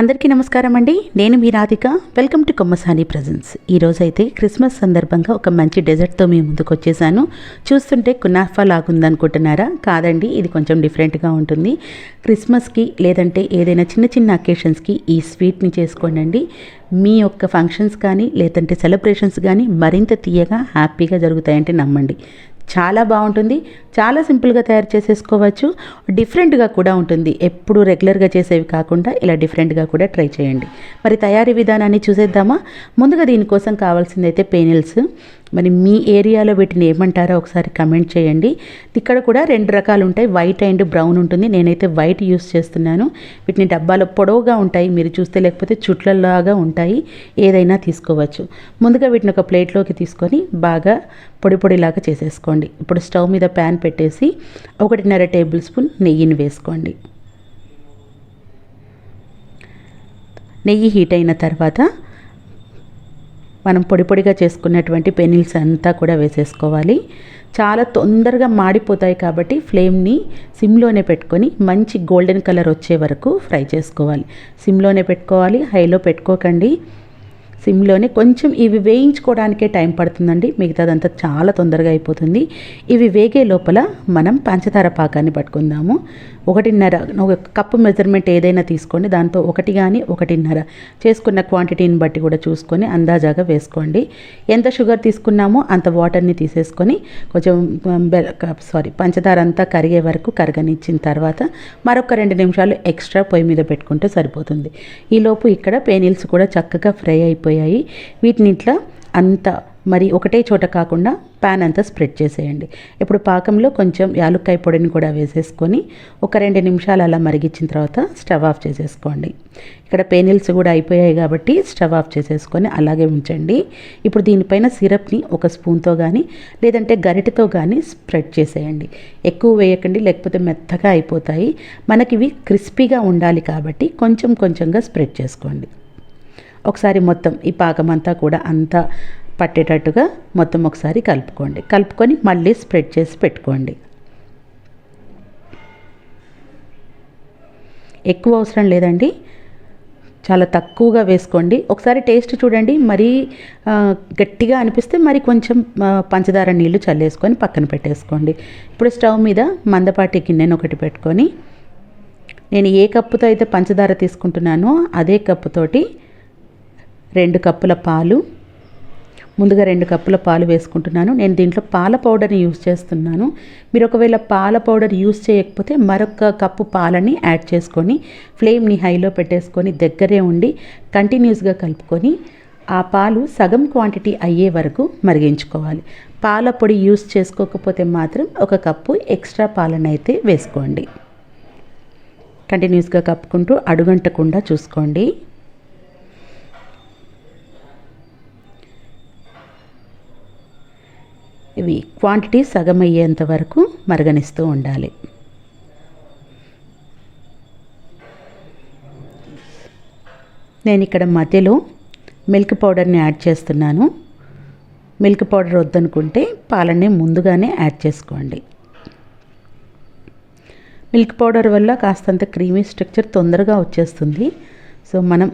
అందరికీ నమస్కారం అండి. నేను మీ Radhika. Welcome to Kommasani presence ఈరోజైతే క్రిస్మస్ సందర్భంగా ఒక మంచి డెజర్ట్తో మీ ముందుకు వచ్చేసాను చూస్తుంటే కునాఫా లాగుందనుకుంటున్నారా? కాదండి ఇది కొంచెం డిఫరెంట్గా ఉంటుంది. క్రిస్మస్కి లేదంటే ఏదైనా చిన్న చిన్న అకేషన్స్కి ఈ స్వీట్ని చేసుకోండి మీ యొక్క ఫంక్షన్స్ కానీ లేదంటే సెలబ్రేషన్స్ కానీ మరింత తీయగా హ్యాపీగా జరుగుతాయంటే నమ్మండి. చాలా బాగుంటుంది. చాలా సింపుల్గా తయారు చేసేసుకోవచ్చు. డిఫరెంట్గా కూడా ఉంటుంది. ఎప్పుడు రెగ్యులర్గా చేసేవి కాకుండా ఇలా డిఫరెంట్గా కూడా ట్రై చేయండి. మరి తయారీ విధానాన్ని చూసేద్దామా? ముందుగా దీనికోసం కావాల్సింది అయితే పెనిల్స్ మరి మీ ఏరియాలో వీటిని ఏమంటారో ఒకసారి కమెంట్ చేయండి. ఇక్కడ కూడా రెండు రకాలు ఉంటాయి. వైట్ అండ్ బ్రౌన్ ఉంటుంది. నేనైతే వైట్ యూస్ చేస్తున్నాను. వీటిని డబ్బాలో పొడవుగా ఉంటాయి. మీరు చూస్తే లేకపోతే చుట్లలాగా ఉంటాయి. ఏదైనా తీసుకోవచ్చు. ముందుగా వీటిని ఒక ప్లేట్లోకి తీసుకొని బాగా పొడి పొడిలాగా చేసేసుకోండి. ఇప్పుడు స్టవ్ మీద ప్యాన్ పెట్టేసి ఒకటిన్నర టేబుల్ స్పూన్ నెయ్యిని వేసుకోండి. నెయ్యి హీట్ అయిన తర్వాత మనం పొడి పొడిగా చేసుకున్నటువంటి పెనిల్స్ అంతా కూడా వేసేసుకోవాలి. చాలా తొందరగా మాడిపోతాయి కాబట్టి ఫ్లేమ్ని సిమ్లోనే పెట్టుకొని మంచి గోల్డెన్ కలర్ వచ్చే వరకు ఫ్రై చేసుకోవాలి. సిమ్లోనే పెట్టుకోవాలి హైలో పెట్టుకోకండి. సిమ్లోనే కొంచెం ఇవి వేయించుకోవడానికే టైం పడుతుందండి. మిగతాదంతా చాలా తొందరగా అయిపోతుంది. ఇవి వేగే లోపల మనం పంచదార పాకాన్ని పట్టుకుందాము. ఒకటిన్నర ఒక కప్పు మెజర్మెంట్ ఏదైనా తీసుకోండి. దాంతో ఒకటి కానీ ఒకటిన్నర చేసుకున్న క్వాంటిటీని బట్టి కూడా చూసుకొని అందాజాగా వేసుకోండి. ఎంత షుగర్ తీసుకున్నామో అంత వాటర్ని తీసేసుకొని కొంచెం సారీ పంచదార అంతా కరిగే వరకు కరగనిచ్చిన తర్వాత మరొక రెండు నిమిషాలు ఎక్స్ట్రా పొయ్యి మీద పెట్టుకుంటే సరిపోతుంది. ఈలోపు ఇక్కడ పేనిల్స్ కూడా చక్కగా ఫ్రై అయిపోయాయి వీటిని ఇట్లా అంత మరి ఒకటే చోట కాకుండా ప్యాన్ అంతా స్ప్రెడ్ చేసేయండి. ఇప్పుడు పాకంలో కొంచెం యాలుక్కాయ పొడిని కూడా వేసేసుకొని ఒక రెండు నిమిషాలు అలా మరిగించిన తర్వాత స్టవ్ ఆఫ్ చేసేసుకోండి. ఇక్కడ పేనిల్స్ కూడా అయిపోయాయి కాబట్టి స్టవ్ ఆఫ్ చేసేసుకొని అలాగే ఉంచండి. ఇప్పుడు దీనిపైన సిరప్ని ఒక స్పూన్తో కానీ లేదంటే గరిటతో కానీ స్ప్రెడ్ చేసేయండి. ఎక్కువ వేయకండి లేకపోతే మెత్తగా అయిపోతాయి. మనకి ఇవి క్రిస్పీగా ఉండాలి కాబట్టి కొంచెం కొంచెంగా స్ప్రెడ్ చేసుకోండి. ఒకసారి మొత్తం ఈ పాకం అంతా కూడా అంతా పట్టేటట్టుగా మొత్తం ఒకసారి కలుపుకోండి. కలుపుకొని మళ్ళీ స్ప్రెడ్ చేసి పెట్టుకోండి. ఎక్కువ అవసరం లేదండి. చాలా తక్కువగా వేసుకోండి. ఒకసారి టేస్ట్ చూడండి. మరీ గట్టిగా అనిపిస్తే మరి కొంచెం పంచదార నీళ్ళు చల్లేసుకొని పక్కన పెట్టేసుకోండి. ఇప్పుడు స్టవ్ మీద మందపాటి గిన్నెను ఒకటి పెట్టుకొని నేను ఏ కప్పుతో అయితే పంచదార తీసుకుంటున్నానో అదే కప్పుతోటి రెండు కప్పుల పాలు. ముందుగా రెండు కప్పుల పాలు వేసుకుంటున్నాను. నేను దీంట్లో పాల పౌడర్ని యూస్ చేస్తున్నాను. మీరు ఒకవేళ పాల పౌడర్ యూస్ చేయకపోతే మరొక కప్పు పాలని యాడ్ చేసుకొని ఫ్లేమ్ని హైలో పెట్టేసుకొని దగ్గరే ఉండి కంటిన్యూస్గా కలుపుకొని ఆ పాలు సగం క్వాంటిటీ అయ్యే వరకు మరిగించుకోవాలి. పాల పొడి యూస్ చేసుకోకపోతే మాత్రం ఒక కప్పు ఎక్స్ట్రా పాలను అయితే వేసుకోండి. కంటిన్యూస్గా కప్పుకుంటూ అడుగంటకుండా చూసుకోండి. ఇవి క్వాంటిటీ సగం అయ్యేంత వరకు మరగనిస్తూ ఉండాలి. నేను ఇక్కడ మధ్యలో మిల్క్ పౌడర్ని యాడ్ చేస్తున్నాను. మిల్క్ పౌడర్ వద్దనుకుంటే పాలని ముందుగానే యాడ్ చేసుకోండి. మిల్క్ పౌడర్ వల్ల కాస్తంత క్రీమీ స్ట్రక్చర్ తొందరగా వచ్చేస్తుంది. సో మనం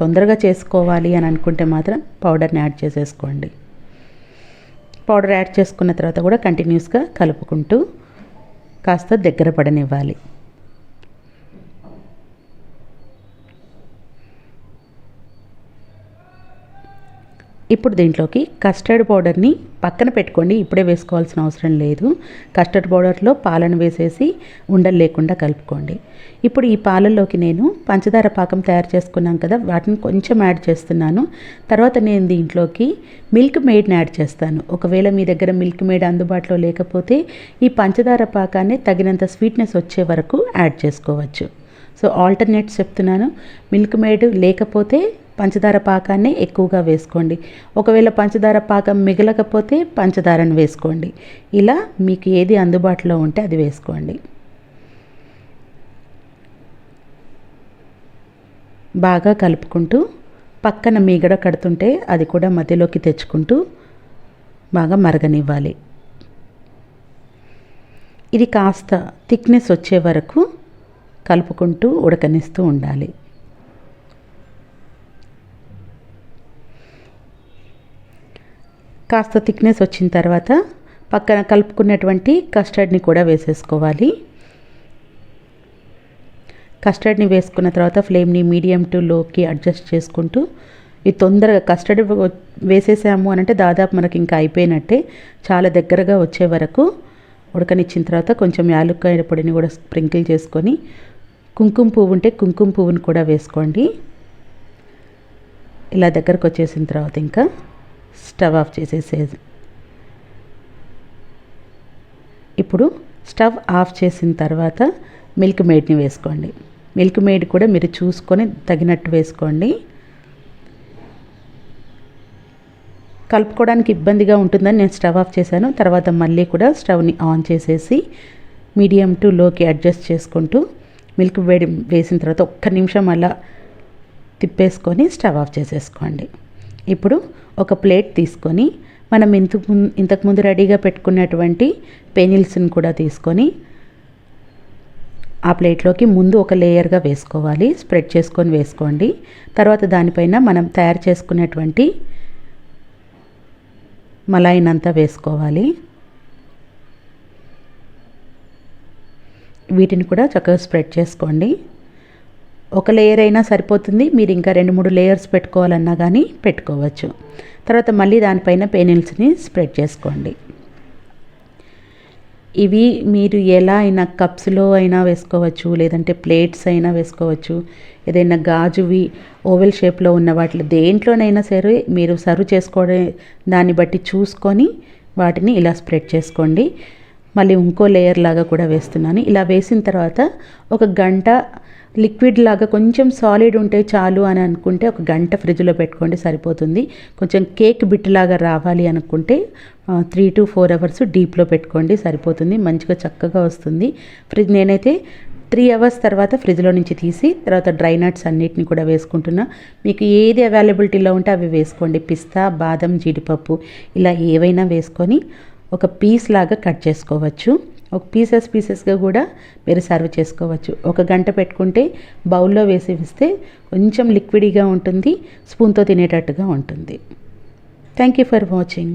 తొందరగా చేసుకోవాలి అని అనుకుంటే మాత్రం పౌడర్ని యాడ్ చేసేసుకోండి. పౌడర్ యాడ్ చేసుకున్న తర్వాత కూడా కంటిన్యూస్గా కలుపుకుంటూ కాస్త దగ్గర పడనివ్వాలి. ఇప్పుడు దీంట్లోకి కస్టర్డ్ పౌడర్ని పక్కన పెట్టుకోండి. ఇప్పుడే వేసుకోవాల్సిన అవసరం లేదు. కస్టర్డ్ పౌడర్లో పాలను వేసేసి ఉండలు లేకుండా కలుపుకోండి. ఇప్పుడు ఈ పాలల్లోకి నేను పంచదార పాకం తయారు చేసుకున్నాం కదా వాటిని కొంచెం యాడ్ చేస్తున్నాను. తర్వాత నేను దీంట్లోకి మిల్క్ మేడ్ని యాడ్ చేస్తాను. ఒకవేళ మీ దగ్గర మిల్క్ మేడ్ అందుబాటులో లేకపోతే ఈ పంచదార పాకాన్ని తగినంత స్వీట్నెస్ వచ్చే వరకు యాడ్ చేసుకోవచ్చు. సో ఆల్టర్నేట్స్ చెప్తున్నాను. మిల్క్ మేడ్ లేకపోతే పంచదార పాకాన్ని ఎక్కువగా వేసుకోండి. ఒకవేళ పంచదార పాకం మిగలకపోతే పంచదారను వేసుకోండి. ఇలా మీకు ఏది అందుబాటులో ఉంటే అది వేసుకోండి. బాగా కలుపుకుంటూ పక్కన మీగడ కడుతుంటే అది కూడా మధ్యలోకి తెచ్చుకుంటూ బాగా మరగనివ్వాలి. ఇది కాస్త థిక్నెస్ వచ్చే వరకు కలుపుకుంటూ ఉడకనిస్తూ ఉండాలి. కాస్త థిక్నెస్ వచ్చిన తర్వాత పక్కన కలుపుకున్నటువంటి కస్టర్డ్ని కూడా వేసేసుకోవాలి. కస్టర్డ్ని వేసుకున్న తర్వాత ఫ్లేమ్ని మీడియం టు లోకి అడ్జస్ట్ చేసుకుంటూ ఇది తొందరగా కస్టర్డ్ వేసేసాము అని అంటే దాదాపు మనకి ఇంకా అయిపోయినట్టే. చాలా దగ్గరగా వచ్చే వరకు ఉడకనిచ్చిన తర్వాత కొంచెం యాలుక్కాయ పొడిని కూడా స్ప్రింకిల్ చేసుకొని కుంకుమ పువ్వు ఉంటే కుంకుమ పువ్వుని కూడా వేసుకోండి. ఇలా దగ్గరకు వచ్చేసిన తర్వాత ఇంకా స్టవ్ ఆఫ్ చేసేసేది. ఇప్పుడు స్టవ్ ఆఫ్ చేసిన తర్వాత మిల్క్ మేడ్ని వేసుకోండి. మిల్క్ మేడ్ కూడా మీరు చూసుకొని తగినట్టు వేసుకోండి. కలుపుకోవడానికి ఇబ్బందిగా ఉంటుందని నేను స్టవ్ ఆఫ్ చేశాను. తర్వాత మళ్ళీ కూడా స్టవ్ని ఆన్ చేసేసి మీడియం టు లోకి అడ్జస్ట్ చేసుకుంటూ మిల్క్ వేడి వేసిన తర్వాత ఒక్క నిమిషం అలా తిప్పేసుకొని స్టవ్ ఆఫ్ చేసేసుకోండి. ఇప్పుడు ఒక ప్లేట్ తీసుకొని మనం ఇంతకు ఇంతకుముందు రెడీగా పెట్టుకున్నటువంటి పెనిల్స్ని కూడా తీసుకొని ఆ ప్లేట్లోకి ముందు ఒక లేయర్గా వేసుకోవాలి. స్ప్రెడ్ చేసుకొని వేసుకోండి. తర్వాత దానిపైన మనం తయారు చేసుకునేటువంటి మలాయినంతా వేసుకోవాలి. వీటిని కూడా చక్కగా స్ప్రెడ్ చేసుకోండి. ఒక లేయర్ అయినా సరిపోతుంది. మీరు ఇంకా రెండు మూడు లేయర్స్ పెట్టుకోవాలన్నా కానీ పెట్టుకోవచ్చు. తర్వాత మళ్ళీ దానిపైన పెనిల్స్ని స్ప్రెడ్ చేసుకోండి. ఇవి మీరు ఎలా అయినా కప్స్లో అయినా వేసుకోవచ్చు లేదంటే ప్లేట్స్ అయినా వేసుకోవచ్చు. ఏదైనా గాజువి ఓవెల్ షేప్లో ఉన్న వాటిలో దేంట్లోనైనా సరే మీరు సర్వ్ చేసుకోవడం దాన్ని బట్టి చూసుకొని వాటిని ఇలా స్ప్రెడ్ చేసుకోండి. మళ్ళీ ఇంకో లేయర్ లాగా కూడా వేస్తున్నాను. ఇలా వేసిన తర్వాత ఒక గంట లిక్విడ్ లాగా కొంచెం సాలిడ్ ఉంటే చాలు అని అనుకుంటే ఒక గంట ఫ్రిడ్జ్లో పెట్టుకోండి సరిపోతుంది. కొంచెం కేక్ బిట్ లాగా రావాలి అనుకుంటే త్రీ టు ఫోర్ అవర్స్ డీప్లో పెట్టుకోండి సరిపోతుంది. మంచిగా చక్కగా వస్తుంది. ఫ్రిడ్జ్ నేనైతే త్రీ అవర్స్ తర్వాత ఫ్రిడ్జ్లో నుంచి తీసి తర్వాత డ్రై నట్స్ అన్నిటిని కూడా వేసుకుంటున్నా. మీకు ఏది అవైలబిలిటీలో ఉంటే అవి వేసుకోండి. పిస్తా బాదం జీడిపప్పు ఇలా ఏవైనా వేసుకొని ఒక పీస్ లాగా కట్ చేసుకోవచ్చు. ఒక పీసెస్ పీసెస్గా కూడా మీరు సర్వ్ చేసుకోవచ్చు. ఒక గంట పెట్టుకుంటే బౌల్లో వేసి ఇస్తే కొంచెం లిక్విడ్గా ఉంటుంది స్పూన్తో తినేటట్టుగా ఉంటుంది. Thank you for watching